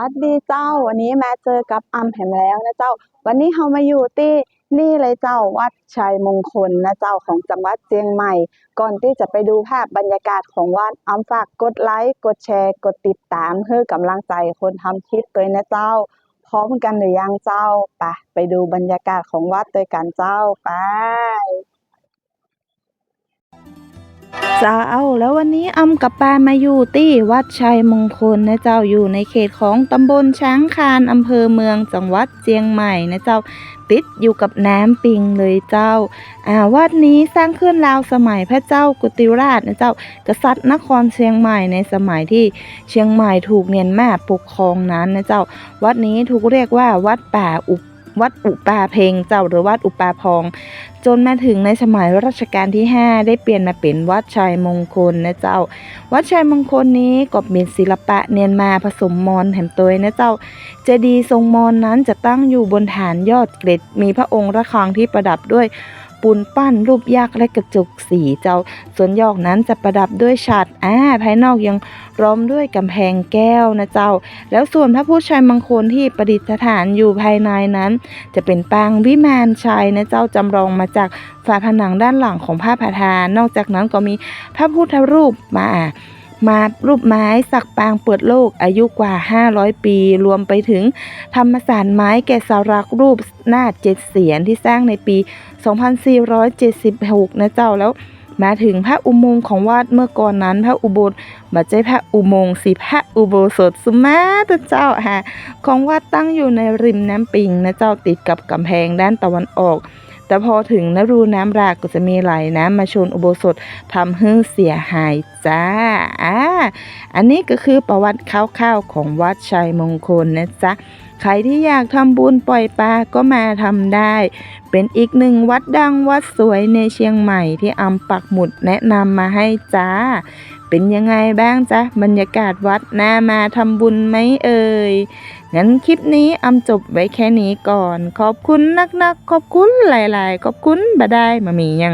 วัสดีเจ้า วันนี้แมาเจอกับอัมแหมแล้วนะเจ้า วันนี้เรามาอยู่ที่นี่เลยเจ้าวัดชัยมงคลนะเจ้าของจังหวัดเชียงใหม่ ก่อนที่จะไปดูภาพบรรยากาศของวัดอัมฝากกดไลค์กดแชร์กดติดตามเพื่อกำลังใจคนทำคลิปด้วยนะเจ้า พร้อมกันหรือยังเจ้าไปไปดูบรรยากาศของวัดด้วยกันเจ้าไป เจ้าแล้ววันนี้อำกับปามาอยู่ที่วัดชัยมงคลนะเจ้าอยู่ในเขตของตำบลช้างคานอำเภอเมืองจังหวัดเชียงใหม่นะเจ้าติดอยู่กับน้ำปิงเลยเจ้าอ่าวัดนี้สร้างขึ้นราวสมัยพระเจ้ากุติราชนะเจ้า กษัตริย์นครเชียงใหม่ในสมัยที่เชียงใหม่ถูกเนียนมาปกครองนั้นนะเจ้า วัดนี้ถูกเรียกว่าวัดป่าอุป วัดอุปาเพงเจ้าหรือวัดอุปาพอง จนมาถึงในสมัยรัชกาลที่ 5 ได้เปลี่ยนมาเป็นวัดชัยมงคลนะเจ้า วัดชัยมงคลนี้ก็มีศิลปะเนียนมาผสมมอญแถมตัวนะเจ้าเจดีย์ทรงมอญนั้นจะตั้งอยู่บนฐานยอดเกล็ดมีพระองค์ระฆังที่ประดับด้วย ปูนปั้นรูปยักษ์และกระจุกสีเจ้า ส่วนยอกนั้นจะประดับด้วยฉัตรอ่าภายนอกยังล้อมด้วยกำแพงแก้วนะเจ้า แล้วส่วนพระพุทธชัยมงคลที่ประดิษฐานอยู่ภายในนั้น จะเป็นปางวิมานชัยนะเจ้าจำลองมาจากฝาผนังด้านหลังของพระประธาน นอกจากนั้นก็มีพระพุทธรูปมา มารูปไม้สักปางเปิดโลกอายุกว่า 500 ปี รวมไปถึง ธรรมสารไม้แกะสลักรูปหน้าเจ็ดเสียนที่สร้างในปี 2476 นะเจ้าแล้วมาถึงพระอุโมงค์ของวัดเมื่อก่อนนั้นพระอุโบสถบัจเจพระอุโมงค์สิพระอุโบสถสุมาตเจ้าฮะของวัดตั้งอยู่ในริมน้ำปิงนะเจ้าติดกับกำแพงด้านตะวันออก แต่พอถึงนรูน้ำรากก็จะมีไหลน้ำมาชนอุโบสถทำให้เสียหายจ้า อ่าอันนี้ก็คือประวัติคร่าวๆของวัดชัยมงคลนะจ๊ะใครที่อยากทำบุญปล่อยปลาก็มาทำได้ เป็นอีกหนึ่งวัดดังวัดสวยในเชียงใหม่ที่อำปักหมุดแนะนำมาให้จ้า เป็นยังไงบ้างจ๊ะบรรยากาศวัดน่ามาทำบุญไหมเอ่ย งั้นคลิปนี้อำจบไว้แค่นี้ก่อน ขอบคุณนักๆ ขอบคุณหลายๆ ขอบคุณบาได้มามียัง